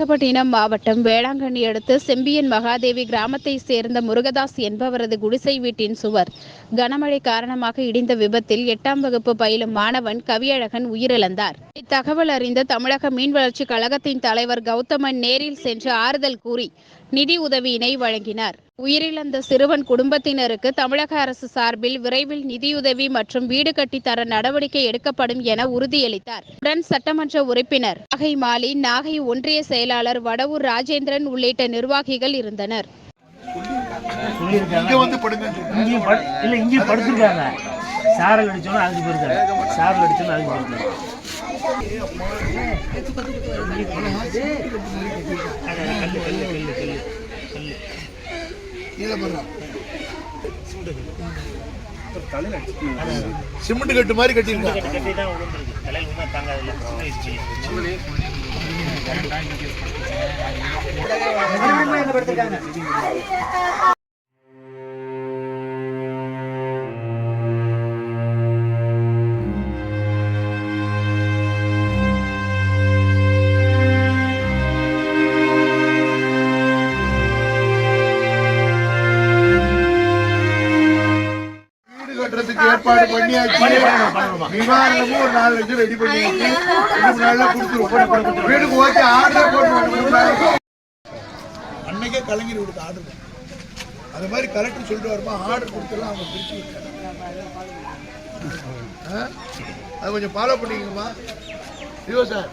நாகப்பட்டினம் மாவட்டம் வேளாங்கண்ணி அடுத்து செம்பியன் மகாதேவி கிராமத்தை சேர்ந்த முருகதாஸ் என்பவரது குடிசை வீட்டின் சுவர். கனமழை காரணமாக இடிந்த விபத்தில் எட்டாம் வகுப்பு பயிலும் மாணவன் கவியழகன் உயிரிழந்தார். இத்தகவல் அறிந்த தமிழக மீன் வளர்ச்சி கழகத்தின் தலைவர் கௌதமன் நேரில் சென்று ஆறுதல் கூறி நிதி உதவியினை வழங்கினார். உயிரிழந்த சிறுவன் குடும்பத்தினருக்கு தமிழக அரசு சார்பில் விரைவில் நிதியுதவி மற்றும் வீடு கட்டித் தர நடவடிக்கை எடுக்கப்படும் என உறுதியளித்தார். உடன் சட்டமன்ற உறுப்பினர் நாகை மாலி நாகை ஒன்றிய செயலாளர் வடவூர் ராஜேந்திரன் உள்ளிட்ட நிர்வாகிகள் இருந்தனர். சாரல் அடிச்சோன்னா அதுக்கு போயிருக்காங்க. சாரல் அடிச்சோன்னா அதுக்கு போயிருக்காங்க. சிமெண்ட் கட்டு மாதிரி கட்டியிருக்கான் கட்டி கட்டி தான் கட்டுறதுக்கு ஏற்பாடு பண்ணியாச்சு. நிவாரணமும் ஒரு நாலு லட்சம் ரெடி பண்ணியாச்சு. நாள்ல கொடுத்துருவோம் வீடுக்கு ஓகே ஆர்டர் போட்டு அன்னைக்கே கலைஞர் வீடுக்கு ஆர்டர். அது மாதிரி கலெக்டர் சொல்லிட்டு வருமா ஆர்டர் கொடுத்துலாம் அவங்க பிரிச்சு விட்டாங்க. ஆ? அது கொஞ்சம் ஃபாலோ பண்ணிக்கங்கம்மா. ஐயோ சார்.